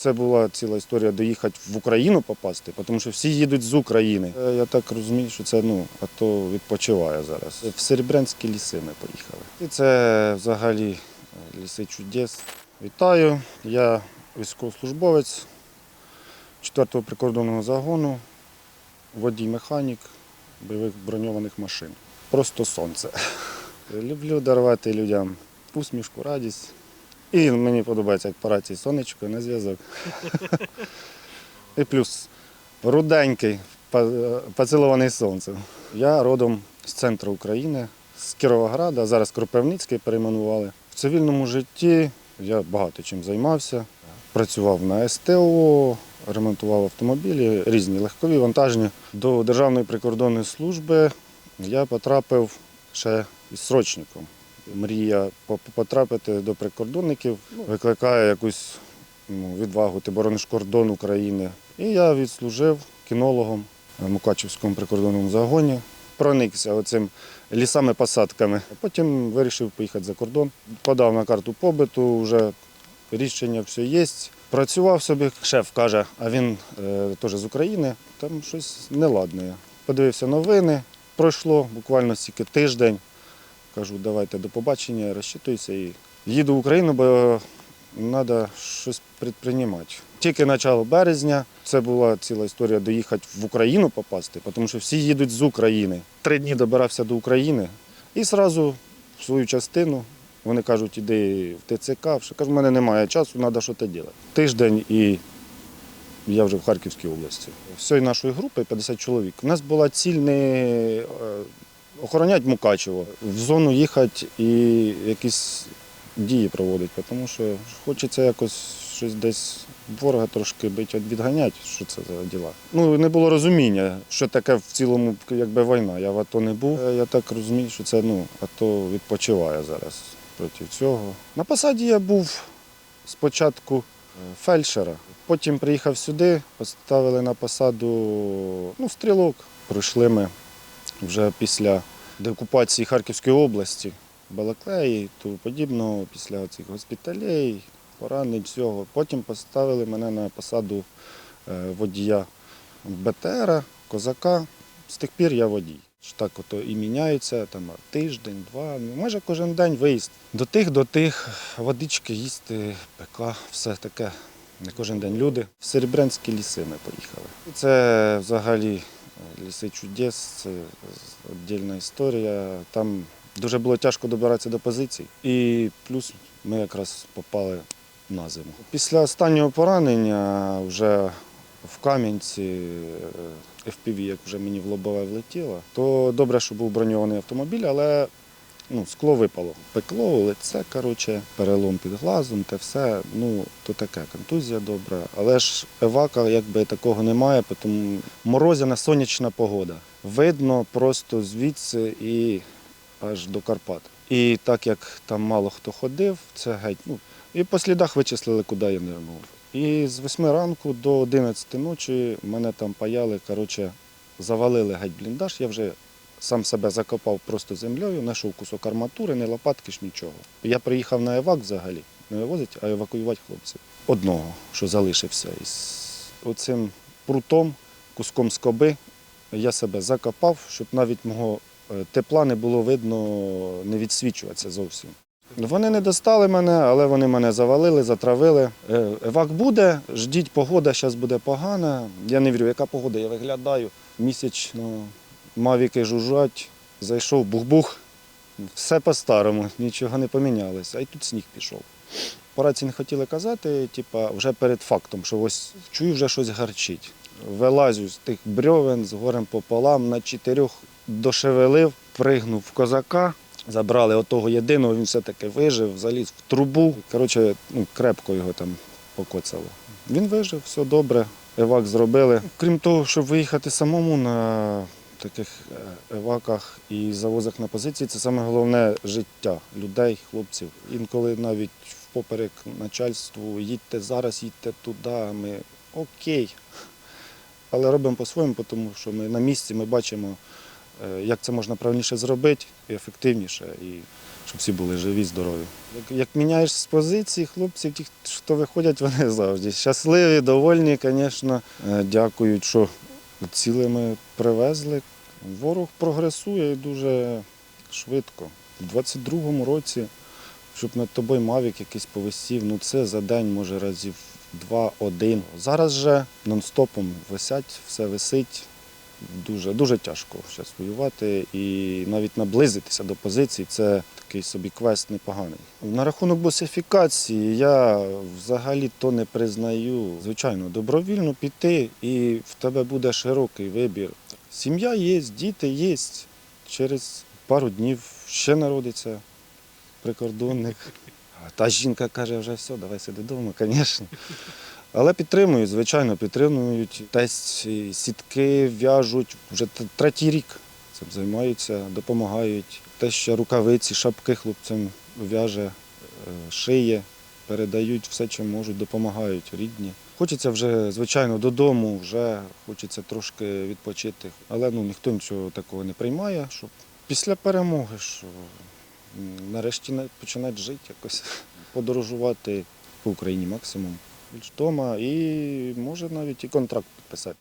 Це була ціла історія доїхати в Україну попасти, тому що всі їдуть з України. Е, Я так розумію, що це ну, а то відпочиває зараз. В Серебрянські ліси ми поїхали. І це взагалі е, ліси чудес. Вітаю. Я військовослужбовець 4-го прикордонного загону, водій-механік бойових броньованих машин. Просто сонце. Люблю дарувати людям усмішку, радість. І мені подобається, як по рації сонечко на зв'язок. І плюс руденький, по- поцілований сонцем. Я родом з центру України, з Кіровограда, зараз Кропивницький перейменували. В цивільному житті я багато чим займався. Працював на СТО, ремонтував автомобілі, різні легкові, вантажні. До Державної прикордонної служби я потрапив ще із срочником. Мрія потрапити до прикордонників викликає якусь ну, відвагу ти борониш кордон України. І я відслужив кінологом в Мукачівському прикордонному загоні. Проникся оцим лісами-посадками. Потім вирішив поїхати за кордон. Подав на карту побиту, вже рішення все є. Працював собі, шеф каже, а він е, теж з України, там щось неладне. Подивився новини, пройшло буквально стільки тиждень. Кажу, давайте до побачення, розчитуюся і їду в Україну, бо треба щось предприймати. Тільки почало березня, це була ціла історія доїхати в Україну попасти, тому що всі їдуть з України. Три дні добирався до України і одразу в свою частину. Вони кажуть, іди в ТЦК. Що кажу, в мене немає часу, треба щось робити. Тиждень і я вже в Харківській області. Всієї нашої групи 50 чоловік. У нас була ціль не охороняти Мукачево, в зону їхати і якісь дії проводити, тому що хочеться якось щось десь ворога трошки бить, відганяти, що це за діла. Ну не було розуміння, що таке в цілому якби війна. Я в АТО не був. Е, Я так розумію, що це ну, АТО відпочиває зараз проти цього. На посаді я був спочатку е, фельдшера, потім приїхав сюди, поставили на посаду ну, стрілок. Пройшли ми вже після деокупації Харківської області, Балаклеї тому подібного, після цих госпіталей, поранень, всього. Потім поставили мене на посаду е, водія БТРа, козака. З тих пір я водій. Так ото і міняється там тиждень, два, ну, майже кожен день виїзд. До тих, до тих, водички їсти, ПК, все таке. Не кожен день люди. В Серебрянські ліси ми поїхали. Це взагалі ліси чудес, це віддільна історія. Там дуже було тяжко добиратися до позицій. І плюс ми якраз попали на зиму. Після останнього поранення вже в Кам'янці е, FPV, як вже мені в лобове влетіло, то добре, що був броньований автомобіль, але ну, скло випало. Пекло, лице, коротше, перелом під глазом, те все. Ну, то таке, контузія добра. Але ж евака якби такого немає, тому морозяна сонячна погода. Видно просто звідси і аж до Карпат. І так як там мало хто ходив, це геть. Ну, і по слідах вичислили, куди я не був. І з 8 ранку до 11 ночі мене там паяли, коротше, завалили геть бліндаж. Я вже сам себе закопав просто землею, знайшов кусок арматури, не лопатки ж нічого. Я приїхав на евак взагалі, не вивозить, а евакуювати хлопців. Одного, що залишився із оцим прутом, куском скоби, я себе закопав, щоб навіть мого е, тепла не було видно, не відсвічуватися зовсім. Вони не достали мене, але вони мене завалили, затравили. Е, Евак буде, ждіть, погода зараз буде погана. Я не вірю, яка погода, я виглядаю. Місячно мавіки жужжать, зайшов бух-бух. Все по-старому, нічого не помінялося. А й тут сніг пішов. По рації не хотіли казати, типа, вже перед фактом, що ось чую, вже щось гарчить. Вилазю з тих брьовен з горем пополам, на чотирьох дошевелив, пригнув в козака, забрали отого єдиного, він все-таки вижив, заліз в трубу. Коротше, ну, крепко його там покоцало. Він вижив, все добре, евак зробили. Крім того, щоб виїхати самому на таких е, еваках і завозах на позиції, це саме головне життя людей, хлопців. Інколи навіть впоперек начальству їдьте зараз, їдьте туди, ми окей. Але робимо по-своєму, тому що ми на місці ми бачимо е, як це можна правильніше зробити і ефективніше, і щоб всі були живі, здорові. Як, як міняєш з позиції, хлопці, ті, хто виходять, вони завжди щасливі, довольні, звісно, Е, дякують, що цілими привезли. Ворог прогресує дуже швидко. У 22-му році, щоб над тобою мавік якийсь повисів, ну це за день може разів два-один. Зараз же нон-стопом висять, все висить. Дуже, дуже тяжко зараз воювати і навіть наблизитися до позицій це такий собі квест непоганий. На рахунок босифікації я взагалі то не признаю. Звичайно, добровільно піти і в тебе буде широкий вибір. Сім'я є, діти є. Через пару днів ще народиться прикордонник. Та жінка каже, вже все, давай сиди вдома, звісно. Але підтримують, звичайно, підтримують. Десь сітки в'яжуть вже третій рік цим займаються, допомагають. Те, що рукавиці, шапки хлопцям в'яже, е, шиє, передають все, чим можуть, допомагають рідні. Хочеться вже, звичайно, додому, вже хочеться трошки відпочити. Але ну, ніхто нічого такого не приймає, щоб після перемоги, що нарешті на- починати жити якось, подорожувати по Україні максимум вдома і може навіть і контракт підписати.